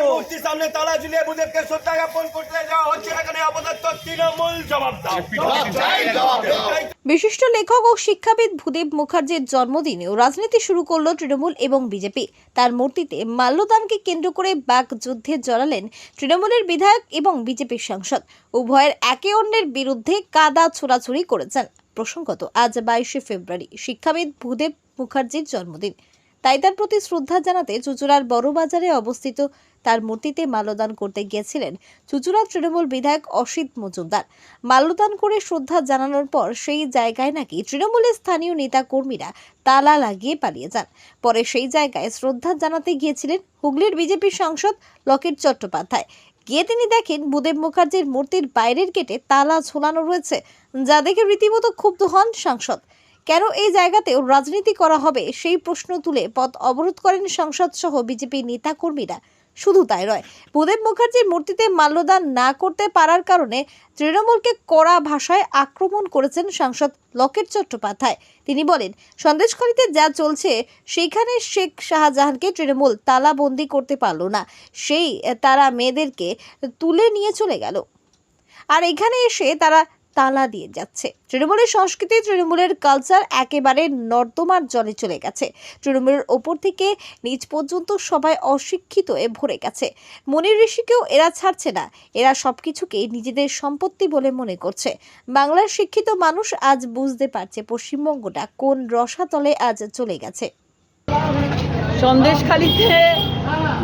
বুধের মূর্তির সামনে তালা ঝুলিয়ে বুধেরকে শ্রদ্ধা করতে যাওয়া হচ্ছে। এখানে অপদার্থ তৃণমূল জবাব বিশিষ্ট লেখক ও শিক্ষাবিদ ভূদেব মুখার্জির জন্মদিনেও রাজনীতি শুরু করল তৃণমূল এবং বিজেপি। তার মূর্তিতে মাল্যদানকে কেন্দ্র করে বাক যুদ্ধে জড়ালেন তৃণমূলের বিধায়ক এবং বিজেপির সাংসদ। উভয়ের একে অন্যের বিরুদ্ধে কাদা ছোড়াছুড়ি করেছেন। প্রসঙ্গত আজ বাইশে ফেব্রুয়ারি শিক্ষাবিদ ভূদেব মুখার্জির জন্মদিন। তাই তার প্রতি শ্রদ্ধা জানাতে চুচুড়ার বড়বাজারে অবস্থিত তার মূর্তিতে মাল্যদান করতে গিয়েছিলেন চুচুড়া তৃণমূল বিধায়ক অসিত মজুমদার। মাল্যদান করে শ্রদ্ধা জানানোর পর সেই জায়গায় নাকি তৃণমূলের স্থানীয় নেতা কর্মীরা তালা লাগিয়ে পালিয়ে যান। পরে সেই জায়গায় শ্রদ্ধা জানাতে গিয়েছিলেন হুগলির বিজেপি সাংসদ লকেট চট্টোপাধ্যায়। গিয়ে তিনি দেখেন বুদেব মুখার্জির মূর্তির বাইরের গেটে তালা ঝোলানো রয়েছে, যা দেখে রীতিমতো ক্ষুব্ধ হন সাংসদ। কেন এই জায়গাতেও রাজনীতি করা হবে সেই প্রশ্ন তুলে পথ অবরোধ করেন সংসদ সহ বিজেপি নেতা কর্মীরা শুধু তাই নয়, ভূদেব মুখার্জির মূর্তিতে মাল্যদান না করতে পারার কারণে তৃণমূলকে কড়া ভাষায় আক্রমণ করেছেন সাংসদ লকেট চট্টোপাধ্যায়। তিনি বলেন, সন্দেশখালীতে যা চলছে, সেইখানে শেখ শাহজাহানকে তৃণমূল তালাবন্দি করতে পারল না। সেই তারা মেয়েদেরকে তুলে নিয়ে চলে গেল। আর এখানে এসে তারা তালা দিয়ে যাচ্ছে। তৃণমূলের সংস্কৃতি, তৃণমূলের কালচার একেবারে নর্দমার জলে চলে গেছে। তৃণমূলের ওপর থেকে নিচ পর্যন্ত সবাই অশিক্ষিত এ ভরে গেছে। মনির ঋষিকেও এরা ছাড়ছে না। এরা সবকিছুকে নিজেদের সম্পত্তি বলে মনে করছে। বাংলার শিক্ষিত মানুষ আজ বুঝতে পারছে পশ্চিমবঙ্গটা কোন রসাতলে আজ চলে গেছে। সন্দেশখালিতে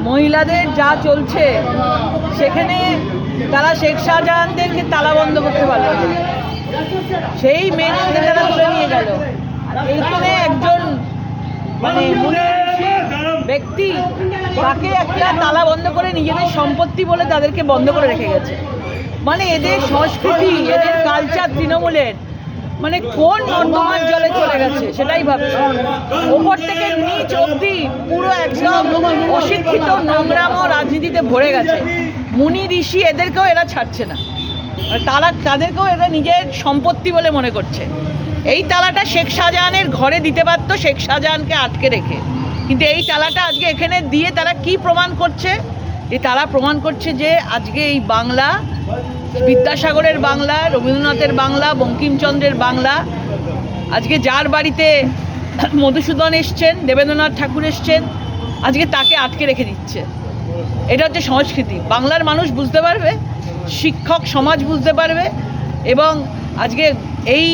মহিলাদের যা চলছে, সেখানে তারা শেখ শাহজাহানদেরকে তালা বন্ধ করতে পারল সেই মেয়েদেরকে তারা তুলে নিয়ে গেল। এইখানে একজন মানে ব্যক্তি তাকে একটা তালা বন্ধ করে নিজেদের সম্পত্তি বলে তাদেরকে বন্ধ করে রেখে গেছে। মানে এদের সংস্কৃতি, এদের কালচার তৃণমূলের মানে কোন নর্দমার জলে চলে গেছে সেটাই ভাবছি। ওপর থেকে নিচ অবধি পুরো একদম অশিক্ষিত, নোংরাম রাজনীতিতে ভরে গেছে। মুনি ঋষি এদেরকেও এরা ছাড়ছে না। তারা, তাদেরকেও এরা নিজের সম্পত্তি বলে মনে করছে। এই তালাটা শেখ শাহজাহানের ঘরে দিতে পারতো, শেখ শাহজাহানকে আটকে রেখে। কিন্তু এই তালাটা আজকে এখানে দিয়ে তারা কি প্রমাণ করছে? যে তারা প্রমাণ করছে যে আজকে এই বাংলা, বিদ্যাসাগরের বাংলা, রবীন্দ্রনাথের বাংলা, বঙ্কিমচন্দ্রের বাংলা, আজকে যার বাড়িতে মধুসূদন এসছেন, দেবেন্দ্রনাথ ঠাকুর এসছেন, আজকে তাকে আটকে রেখে দিচ্ছে। এটা হচ্ছে সংস্কৃতি। বাংলার মানুষ বুঝতে পারবে, শিক্ষক সমাজ বুঝতে পারবে, এবং আজকে এই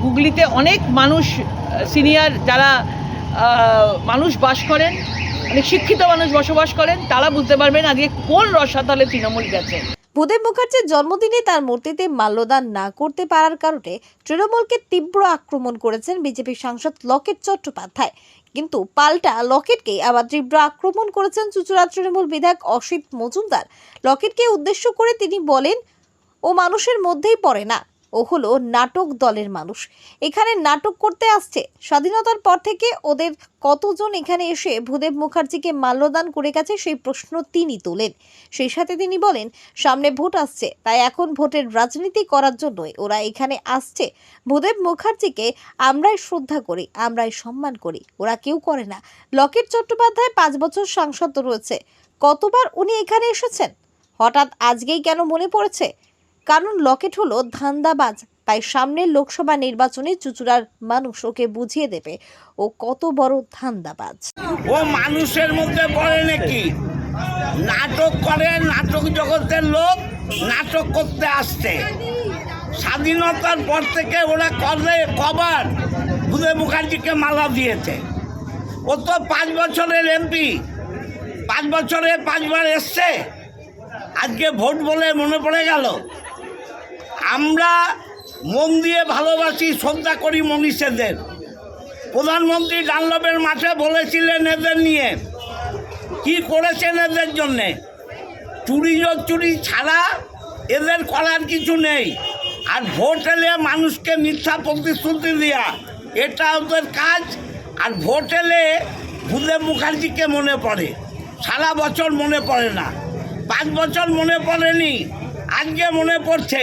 হুগলিতে অনেক মানুষ, সিনিয়র যারা মানুষ বাস করেন, অনেক শিক্ষিত মানুষ বসবাস করেন, তারা বুঝতে পারবেন আজকে কোন রসাতলে তৃণমূল গেছে। ভূদেব মুখার্জির জন্মদিনে তার মূর্তিতে মাল্যদান না করতে পারার কারণে তৃণমূলকে তীব্র আক্রমণ করেছেন বিজেপি সাংসদ লকেট চট্টোপাধ্যায়। কিন্তু পাল্টা লকেটকে আবার তীব্র আক্রমণ করেছেন চুচুড়া তৃণমূল বিধায়ক অসিত মজুমদার। লকেটকে উদ্দেশ্য করে তিনি বলেন, ও মানুষের মধ্যেই পড়ে না। ও হলো নাটক দলের মানুষ। এখানে নাটক করতে আসছে। স্বাধীনতার পর থেকে ওদের কতজন এখানে এসে ভূদেব মুখার্জিকে মাল্যদান করে গেছে সেই প্রশ্ন তিনি তোলেন। সেই সাথে তিনি বলেন, সামনে ভোট আসছে, তাই এখন ভোটের রাজনীতি করার জন্যই ওরা এখানে আসছে। ভূদেব মুখার্জিকে আমরাই শ্রদ্ধা করি, আমরাই সম্মান করি, ওরা কেউ করে না। লকেট চট্টোপাধ্যায় পাঁচ বছর সাংসদ রয়েছে। কতবার উনি এখানে এসেছেন? হঠাৎ আজকেই কেন মনে পড়েছে? কারণ লকেট হলো ধান্দাবাজ, তাই সামনের লোকসভা নির্বাচনে চুচুড়ার মানুষ ওকে বুঝিয়ে দেবে ও কত বড় ধান্দাবাজ। ও মানুষের মধ্যে পড়ে নাকি, নাটক করে, নাটক জগতের লোক নাটক করতে আসছে। স্বাধীনতার পর থেকে ওরা কবে কবার ভূদে মুখার্জিকে মালা দিয়েছে। ও তো পাঁচ বছরের এমপি, পাঁচ বছরে পাঁচবার এসছে। আজকে ভোট বলে মনে পড়ে গেল। আমরা মন দিয়ে ভালোবাসি, শ্রদ্ধা করি মনীষীদের। প্রধানমন্ত্রী ডানলবের মাঠে বলেছিলেন এদের নিয়ে। কি করেছেন এদের জন্যে? চুরি চুরি ছাড়া এদের করার কিছু নেই। আর ভোট এলে মানুষকে মিথ্যা প্রতিশ্রুতি দেওয়া এটা ওদের কাজ। আর ভোট এলে ভূদেব মুখার্জিকে মনে পড়ে। সারা বছর মনে পড়ে না। পাঁচ বছর মনে পড়েনি, আজকে মনে পড়ছে।